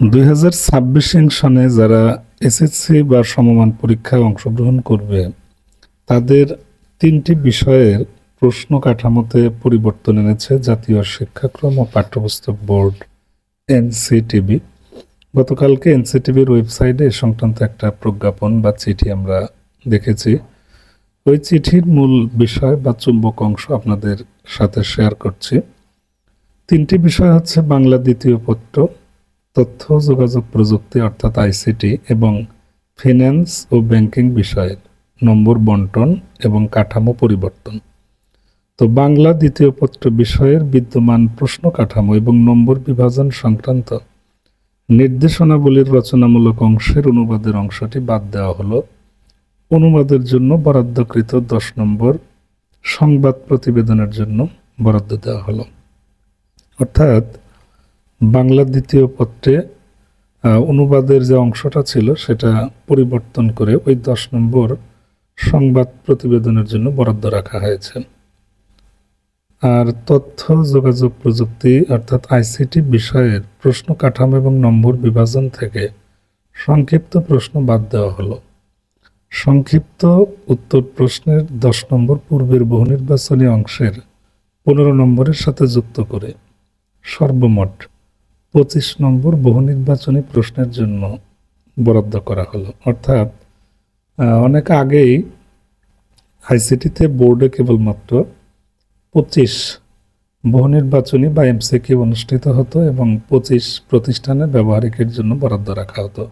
দুই হাজার ছাব্বিশ সনে যারা এসএসসি বা সমমান পরীক্ষায় অংশগ্রহণ করবে, তাদের তিনটি বিষয়ের প্রশ্ন কাঠামোতে পরিবর্তন এনেছে জাতীয় শিক্ষাক্রম ও পাঠ্যপুস্তক বোর্ড এনসিটিবি গতকালকে এনসিটিভির ওয়েবসাইটে এ সংক্রান্ত একটা প্রজ্ঞাপন বা চিঠি আমরা দেখেছি। ওই চিঠির মূল বিষয় বা চুম্বক অংশ আপনাদের সাথে শেয়ার করছি। তিনটি বিষয় হচ্ছে বাংলা দ্বিতীয় পত্র তথ্য যোগাযোগ প্রযুক্তি অর্থাৎ আইসিটি এবং ফিন্যান্স ও ব্যাংকিং বিষয়ের নম্বর বন্টন এবং কাঠামো পরিবর্তন। তো বাংলা দ্বিতীয় পত্র বিষয়ের বিদ্যমান প্রশ্ন কাঠামো এবং নম্বর বিভাজন সংক্রান্ত নির্দেশনাবলীর রচনামূলক অংশের অনুবাদের অংশটি বাদ দেওয়া হলো। অনুবাদের জন্য বরাদ্দকৃত দশ নম্বর সংবাদ প্রতিবেদনের জন্য বরাদ্দ দেওয়া হলো। অর্থাৎ বাংলা দ্বিতীয় পত্রে অনুবাদের যে অংশটা ছিল সেটা পরিবর্তন করে ওই দশ নম্বর সংবাদ প্রতিবেদনের জন্য বরাদ্দ রাখা হয়েছে। আর তথ্য, যোগাযোগ প্রযুক্তি অর্থাৎ আইসিটি বিষয়ের প্রশ্ন কাঠামো এবং নম্বর বিভাজন থেকে সংক্ষিপ্ত প্রশ্ন বাদ দেওয়া হলো। সংক্ষিপ্ত উত্তর প্রশ্নের দশ নম্বর পূর্বের বহু নির্বাচনী অংশের পনেরো নম্বরের সাথে যুক্ত করে সর্বমোট পঁচিশ নম্বর বহু নির্বাচনী প্রশ্নের জন্য বরাদ্দ করা হলো। অর্থাৎ অনেক আগেই আইসিটিতে বোর্ডে কেবলমাত্র পঁচিশ বহু নির্বাচনী বা এমসিকিউ অনুষ্ঠিত হতো এবং পঁচিশ প্রতিষ্ঠানে ব্যবহারিকের জন্য বরাদ্দ রাখা হতো।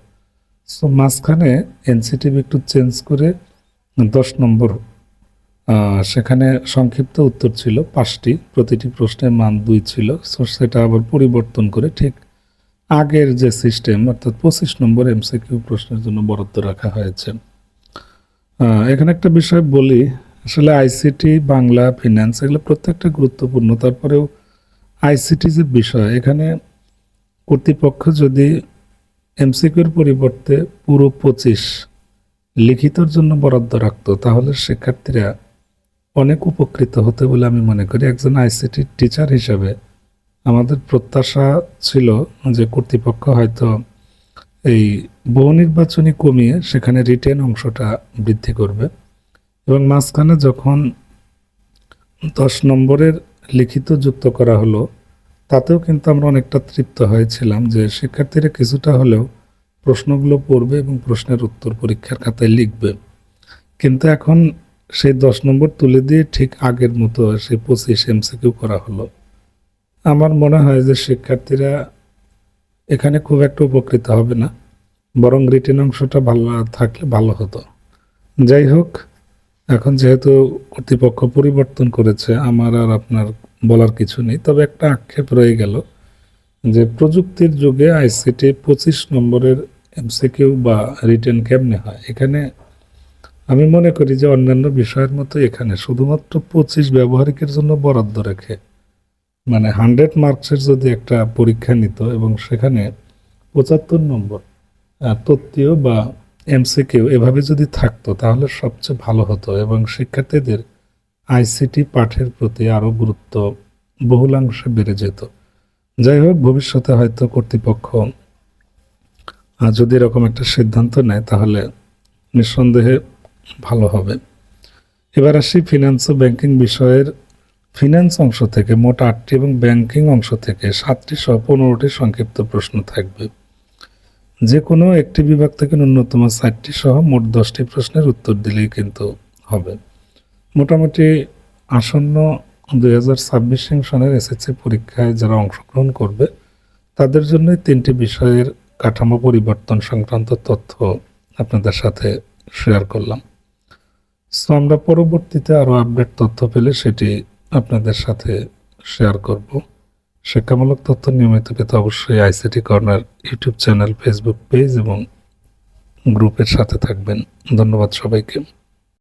সো মাঝখানে এনসিটিভি একটু চেঞ্জ করে দশ নম্বর সেখানে সংক্ষিপ্ত উত্তর ছিল পাঁচটি, প্রতিটি প্রশ্নের মান দুই ছিল সো সেটা আবার পরিবর্তন করে ঠিক আগের যে সিস্টেম অর্থাৎ পঁচিশ নম্বর এমসিকিউ প্রশ্নের জন্য বরাদ্দ রাখা হয়েছে। এখানে একটা বিষয় বলি, আসলে আইসিটি বাংলা ফিনান্স এগুলো প্রত্যেকটা গুরুত্বপূর্ণ, তারপরেও আইসিটি যে বিষয়, এখানে কর্তৃপক্ষ যদি এমসিকিউর পরিবর্তে পুরো পঁচিশ লিখিতর জন্য বরাদ্দ রাখতো, তাহলে শিক্ষার্থীরা অনেক উপকৃত হতে বলে আমি মনে করি। একজন আইসিটি টিচার হিসেবে আমাদের প্রত্যাশা ছিল যে কর্তৃপক্ষ হয়তো এই বহু নির্বাচনী কমিয়ে সেখানে রিটেন অংশটা বৃদ্ধি করবে। এবং মাঝখানে যখন দশ নম্বরের লিখিত যুক্ত করা হলো, তাতেও কিন্তু আমরা অনেকটা তৃপ্ত হয়েছিলাম যে শিক্ষার্থীরা কিছুটা হলেও প্রশ্নগুলো পড়বে এবং প্রশ্নের উত্তর পরীক্ষার খাতায় লিখবে। কিন্তু এখন সেই দশ নম্বর তুলে দিয়ে ঠিক আগের মতো সেই পঁচিশ এমসিকিউ করা হলো। আমার মনে হয় যে শিক্ষার্থীরা এখানে খুব একটা উপকৃত হবে না, বরং রিটেন অংশটা ভালো থাকলে ভালো হতো। যাই হোক, এখন যেহেতু কর্তৃপক্ষ পরিবর্তন করেছে, আমার আর আপনার বলার কিছু নেই, তবে একটা আক্ষেপ রয়ে গেল যে প্রযুক্তির যুগে আইসিটি পঁচিশ নম্বরের এমসিকিউ বা রিটেন কেমনে হয়? এখানে আমি মনে করি যে অন্যান্য বিষয়ের মতো এখানে শুধুমাত্র পঁচিশ ব্যবহারিকের জন্য বরাদ্দ রেখে মানে হান্ড্রেড মার্কসের যদি একটা পরীক্ষা নিত এবং সেখানে পঁচাত্তর নম্বর তত্ত্বীয় বা এমসিকিউ এভাবে যদি থাকতো, তাহলে সবচেয়ে ভালো হতো এবং শিক্ষার্থীদের আইসিটি পাঠের প্রতি আরও গুরুত্ব বহুলাংশে বেড়ে যেত। যাই হোক, ভবিষ্যতে হয়তো কর্তৃপক্ষ যদি এরকম একটা সিদ্ধান্ত নেয়, তাহলে নিঃসন্দেহে ভালো হবে। এবার আসি ফিনান্স ও ব্যাংকিং বিষয়ের। ফিনান্স অংশ থেকে মোট আটটি এবং ব্যাংকিং অংশ থেকে সাতটি সহ পনেরোটি সংক্ষিপ্ত প্রশ্ন থাকবে। যে কোনো একটি বিভাগ থেকে ন্যূনতম চারটি সহ মোট দশটি প্রশ্নের উত্তর দিলেই কিন্তু হবে। মোটামুটি আসন্ন দুই হাজার ছাব্বিশ সনের এসএসসি পরীক্ষায় যারা অংশগ্রহণ করবে, তাদের জন্য তিনটি বিষয়ের কাঠামো পরিবর্তন সংক্রান্ত তথ্য আপনাদের সাথে শেয়ার করলাম। সো আমরা পরবর্তীতে আরও আপডেট তথ্য পেলে সেটি আপনাদের সাথে শেয়ার করব। শিক্ষামূলক তথ্য নিয়মিত পেতে অবশ্যই ICT corner YouTube channel Facebook page এবং গ্রুপের সাথে থাকবেন। ধন্যবাদ সবাইকে।